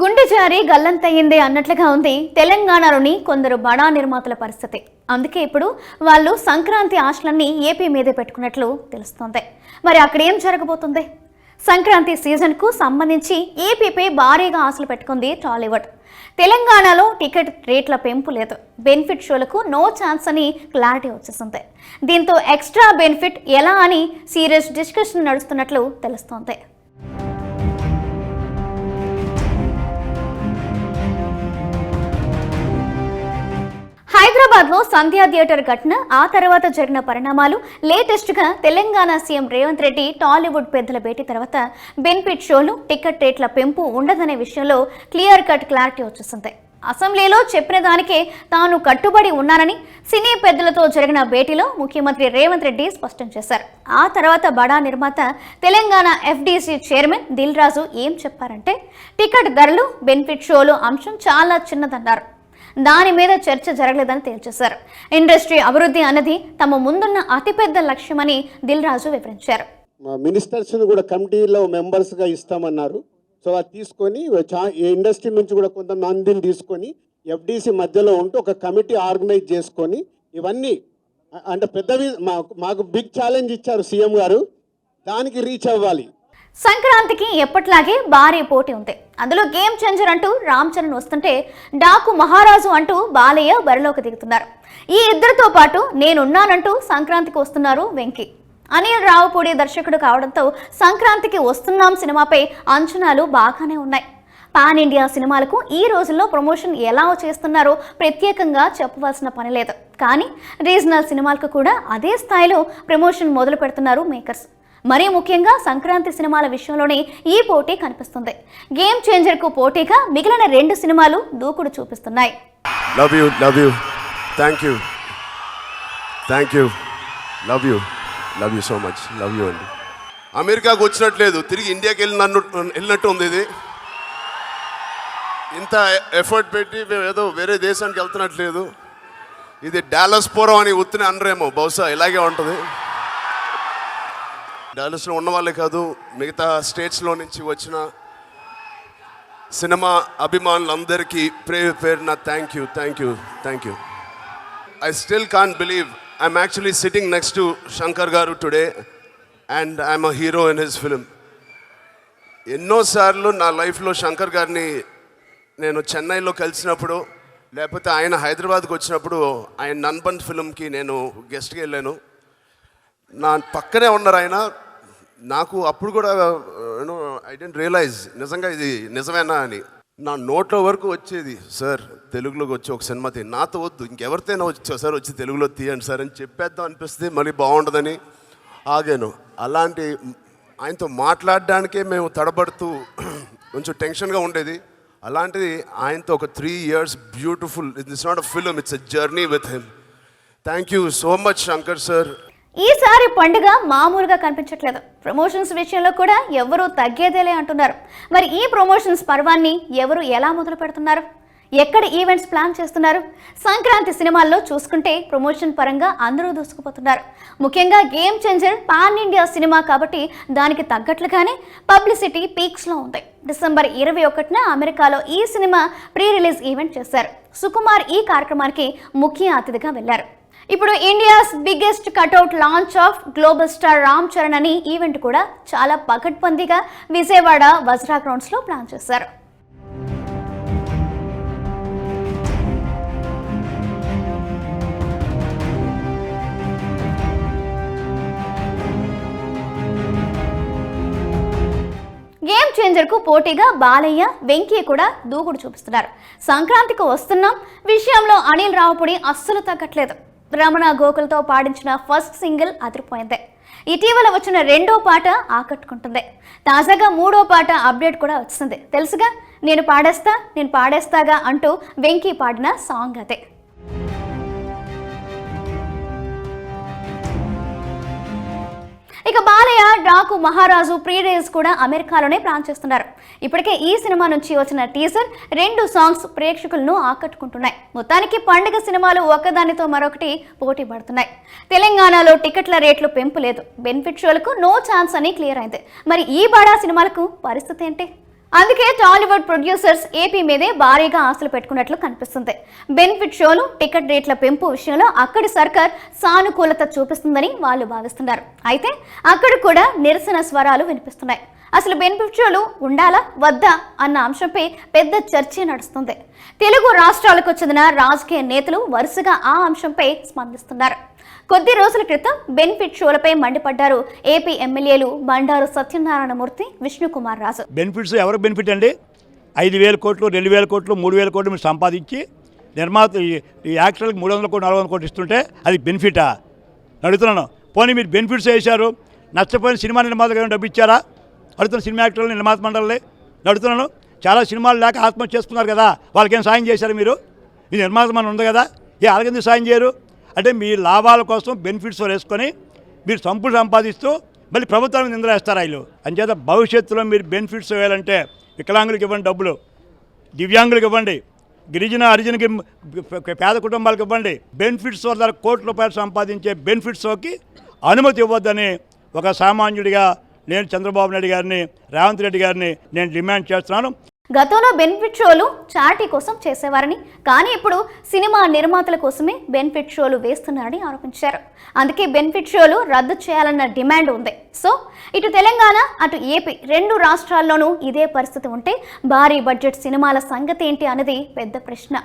గుండె జారి గల్లంతయ్యిందే అన్నట్లుగా ఉంది తెలంగాణలోని కొందరు బడా నిర్మాతల పరిస్థితి. అందుకే ఇప్పుడు వాళ్ళు సంక్రాంతి ఆశలన్నీ ఏపీ మీదే పెట్టుకున్నట్లు తెలుస్తోంది. మరి అక్కడ ఏం జరగబోతుంది? సంక్రాంతి సీజన్కు సంబంధించి ఏపీపై భారీగా ఆశలు పెట్టుకుంది టాలీవుడ్. తెలంగాణలో టికెట్ రేట్ల పెంపు లేదు. బెనిఫిట్ షోలకు నో ఛాన్స్ అని క్లారిటీ వచ్చేసింది. దీంతో ఎక్స్ట్రా బెనిఫిట్ ఎలా అని సీరియస్ డిస్కషన్ నడుస్తున్నట్లు తెలుస్తోంది. హైదరాబాద్లో సంధ్యా థియేటర్ ఘటన ఆ తర్వాత జరిగిన పరిణామాలు లేటెస్ట్గా తెలంగాణ సీఎం రేవంత్ రెడ్డి టాలీవుడ్ పెద్దల భేటీ తర్వాత బెనిఫిట్ షోలు టికెట్ రేట్ల పెంపు ఉండదనే విషయంలో క్లియర్ కట్ క్లారిటీ వచ్చేసింది. అసెంబ్లీలో చెప్పిన దానికే తాను కట్టుబడి ఉన్నానని సినీ పెద్దలతో జరిగిన భేటీలో ముఖ్యమంత్రి రేవంత్ రెడ్డి స్పష్టం చేశారు. ఆ తర్వాత బడా నిర్మాత తెలంగాణ ఎఫ్డీసీ చైర్మన్ దిల్ రాజు ఏం చెప్పారంటే టికెట్ ధరలు బెనిఫిట్ షోలు అంశం చాలా చిన్నదన్నారు. దాని మీద చర్చ జరగలేదని తేల్చేశారు. ఇండస్ట్రీ అభివృద్ధి అన్నది తమ ముందున్న అతిపెద్ద లక్ష్యమని దిల్ రాజు వివరించారు. మా మినిస్టర్స్ని కూడా కమిటీలో మెంబర్స్గా ఇస్తామన్నారు. సో అది తీసుకొని చా ఈ ఇండస్ట్రీ నుంచి కూడా కొంతమందిని తీసుకొని ఎఫ్డీసీ మధ్యలో ఉంటూ ఒక కమిటీ ఆర్గనైజ్ చేసుకొని ఇవన్నీ అంటే పెద్దవి మాకు మాకు బిగ్ ఛాలెంజ్ ఇచ్చారు సీఎం గారు. దానికి రీచ్ అవ్వాలి. సంక్రాంతికి ఎప్పట్లాగే భారీ పోటీ ఉంది. అందులో గేమ్ చేంజర్ అంటూ రామ్ చరణ్ వస్తుంటే డాకు మహారాజు అంటూ బాలయ్య బరిలోకి దిగుతున్నారు. ఈ ఇద్దరితో పాటు నేనున్నానంటూ సంక్రాంతికి వస్తున్నారు వెంకీ. అనిల్ రావుపూడి దర్శకుడు కావడంతో సంక్రాంతికి వస్తున్నాం సినిమాపై అంచనాలు బాగానే ఉన్నాయి. పాన్ ఇండియా సినిమాలకు ఈ రోజుల్లో ప్రమోషన్ ఎలా చేస్తున్నారో ప్రత్యేకంగా చెప్పవలసిన పని లేదు. కానీ రీజనల్ సినిమాలకు కూడా అదే స్థాయిలో ప్రమోషన్ మొదలు పెడుతున్నారు మేకర్స్. మరీ ముఖ్యంగా సంక్రాంతి సినిమాల విషయంలోనే ఈ పోటీ కనిపిస్తుంది. గేమ్ చేంజర్కు పోటీగా మిగిలిన రెండు సినిమాలు దూకుడు చూపిస్తున్నాయి. Love you love you thank you thank you love you love you so much love you అండి. అమెరికాకు వచ్చినట్లేదు. తిరిగి ఇండియాకి వెళ్ళినట్టు వెళ్ళినట్టు ఉంది ఇది. ఇంత ఎఫర్ట్ పెట్టి మేము ఏదో వేరే దేశానికి వెళ్తున్నట్లేదు ఇది డాలస్ పూర్వం అని ఉత్తిని అనరేమో. బహుశా ఇలాగే ఉంటుంది. డాలస్లో ఉన్న వాళ్ళే కాదు మిగతా స్టేట్స్లో నుంచి వచ్చిన సినిమా అభిమానులందరికీ పేరు పేరున thank you thank you thank you I still can believe I'm actually sitting next to Shankar garu today and I'm a hero in his film ఎన్నోసార్లు నా లైఫ్లో శంకర్ గారిని నేను చెన్నైలో కలిసినప్పుడు లేకపోతే ఆయన హైదరాబాద్కి వచ్చినప్పుడు ఆయన నన్బన్ ఫిలింకి నేను గెస్ట్కి వెళ్ళాను. నా పక్కనే ఉన్నారు ఆయన. నాకు అప్పుడు కూడా యూనో ఐ డెంట్ రియలైజ్ నిజంగా ఇది నిజమేనా అని. నా నోట్లో వరకు వచ్చేది సార్ తెలుగులోకి వచ్చి ఒక సినిమా తీ నాతో వద్దు ఇంకెవరితోనైనా వచ్చా సార్ వచ్చి తెలుగులో తీయండి సార్ అని చెప్పేద్దాం అనిపిస్తే మళ్ళీ బాగుండదని ఆగాను. అలాంటి ఆయనతో మాట్లాడడానికే మేము తడబడుతూ కొంచెం టెన్షన్గా ఉండేది. అలాంటిది ఆయనతో ఒక three years beautiful it's not a film it's a journey with him thank you so much Shankar sir ఈసారి పండుగ మామూలుగా కనిపించట్లేదు. ప్రమోషన్స్ విషయంలో కూడా ఎవరు తగ్గేదేలే అంటున్నారు. మరి ఈ ప్రమోషన్స్ పర్వాన్ని ఎవరు ఎలా మొదలు పెడుతున్నారు? ఎక్కడ ఈవెంట్స్ ప్లాన్ చేస్తున్నారు? సంక్రాంతి సినిమాల్లో చూసుకుంటే ప్రమోషన్ పరంగా అందరూ దూసుకుపోతున్నారు. ముఖ్యంగా గేమ్ చేంజర్ పాన్ ఇండియా సినిమా కాబట్టి దానికి తగ్గట్లుగానే పబ్లిసిటీ పీక్స్లో ఉంది. డిసెంబర్ ఇరవై ఒకటిన అమెరికాలో ఈ సినిమా ప్రీ రిలీజ్ ఈవెంట్ చేశారు. సుకుమార్ ఈ కార్యక్రమానికి ముఖ్య అతిథిగా వెళ్ళారు ఇప్పుడు India's biggest cutout launch of global star Ram Charan అని ఈవెంట్ కూడా చాలా పకడ్బందీగా విజయవాడ వజ్రా గ్రౌండ్స్లో ప్లాన్ చేశారు. గేమ్ చేంజర్కు పోటీగా బాలయ్య వెంకీ కూడా దూకుడు చూపిస్తున్నారు. సంక్రాంతికి వస్తున్నాం. విషయంలో అనిల్ రావుపుడి అస్సలు తగ్గట్లేదు. రమణ గోకుల్తో పాడించిన ఫస్ట్ సింగిల్ అదిరిపోయింది. ఇటీవల వచ్చిన రెండో పాట ఆకట్టుకుంటుంది. తాజాగా మూడో పాట అప్డేట్ కూడా వచ్చింది. తెలుసుగా నేను పాడేస్తా నేను పాడేస్తాగా అంటూ వెంకీ పాడిన సాంగ్ అదే. ఇక బాలయ్య డాకు మహారాజు ప్రీ రిలీజ్ కూడా అమెరికాలోనే ప్లాన్ చేస్తున్నారు. ఇప్పటికే ఈ సినిమా నుంచి వచ్చిన టీజర్ రెండు సాంగ్స్ ప్రేక్షకులను ఆకట్టుకుంటున్నాయి. మొత్తానికి పండుగ సినిమాలు ఒకదానితో మరొకటి పోటీ పడుతున్నాయి. తెలంగాణలో టికెట్ల రేట్లు పెంపు లేదు. బెనిఫిట్ షోలకు నో ఛాన్స్ అని క్లియర్ అయింది. మరి ఈ బడా సినిమాలకు పరిస్థితి ఏంటి? అందుకే టాలీవుడ్ ప్రొడ్యూసర్స్ ఏపీ మీదే భారీగా ఆశలు పెట్టుకున్నట్లు కనిపిస్తుంది. బెనిఫిట్ షోలు టికెట్ రేట్ల పెంపు విషయంలో అక్కడి సర్కార్ సానుకూలత చూపిస్తుందని వాళ్ళు భావిస్తున్నారు. అయితే అక్కడ కూడా నిరసన స్వరాలు వినిపిస్తున్నాయి. అసలు బెనిఫిట్ షోలు ఉండాలా వద్దా అన్న అంశంపై పెద్ద చర్చ నడుస్తుంది. తెలుగు రాష్ట్రాలకు చెందిన రాజకీయ నేతలు వరుసగా ఆ అంశంపై స్పందిస్తున్నారు. కొద్ది రోజుల క్రితం బెనిఫిట్ షోలపై మండిపడ్డారు AP MLAs Bandaru Satyanarayanamurthy Vishnukumar Raju. Benefits ఎవరు బెనిఫిట్ అండి? ఐదు వేల కోట్లు రెండు వేల కోట్లు మూడు వేల కోట్లు మీరు సంపాదించి నిర్మాత ఈ- యాక్టర్లకు మూడు వందల కోట్లు నాలుగు వందల కోట్లు ఇస్తుంటే అది బెనిఫిటా? అడుగుతున్నాను. పోనీ మీరు బెనిఫిట్స్ వేశారు నష్టపోయిన సినిమా నిర్మాతలకు ఏమైనా డబ్బు ఇచ్చారా? అడుగుతున్న సినిమా యాక్టర్లు నిర్మాత మండలి అడుగుతున్నాను చాలా సినిమాలు లేక ఆత్మహత్య చేసుకున్నారు కదా వాళ్ళకేం సాయం చేశారు మీరు? ఈ నిర్మాత మన ఉంది కదా ఏ వాళ్ళకెందుకు సాయం చేయరు? అంటే మీ లాభాల కోసం బెనిఫిట్స్ వేసుకొని మీరు సంపులు సంపాదిస్తూ మళ్ళీ ప్రభుత్వానికి నిందలు వేస్తారు వీళ్ళు అంచేత భవిష్యత్తులో మీరు బెనిఫిట్స్ వేయాలంటే వికలాంగులకు ఇవ్వండి డబ్బులు దివ్యాంగులకు ఇవ్వండి గిరిజన హరిజనకి పేద కుటుంబాలకు ఇవ్వండి. బెనిఫిట్స్ వల్ల కోట్ల రూపాయలు సంపాదించే బెనిఫిట్స్కి అనుమతి ఇవ్వద్దని ఒక సామాన్యుడిగా నేను చంద్రబాబు నాయుడు గారిని రేవంత్ రెడ్డి గారిని నేను డిమాండ్ చేస్తున్నాను. గతంలో బెనిఫిట్ షోలు చారిటీ కోసం చేసేవారని కానీ ఇప్పుడు సినిమా నిర్మాతల కోసమే బెనిఫిట్ షోలు వేస్తున్నారని ఆరోపించారు. అందుకే బెనిఫిట్ షోలు రద్దు చేయాలన్న డిమాండ్ ఉంది. సో ఇటు తెలంగాణ అటు ఏపీ రెండు రాష్ట్రాల్లోనూ ఇదే పరిస్థితి ఉంటే భారీ బడ్జెట్ సినిమాల సంగతి ఏంటి అన్నది పెద్ద ప్రశ్న.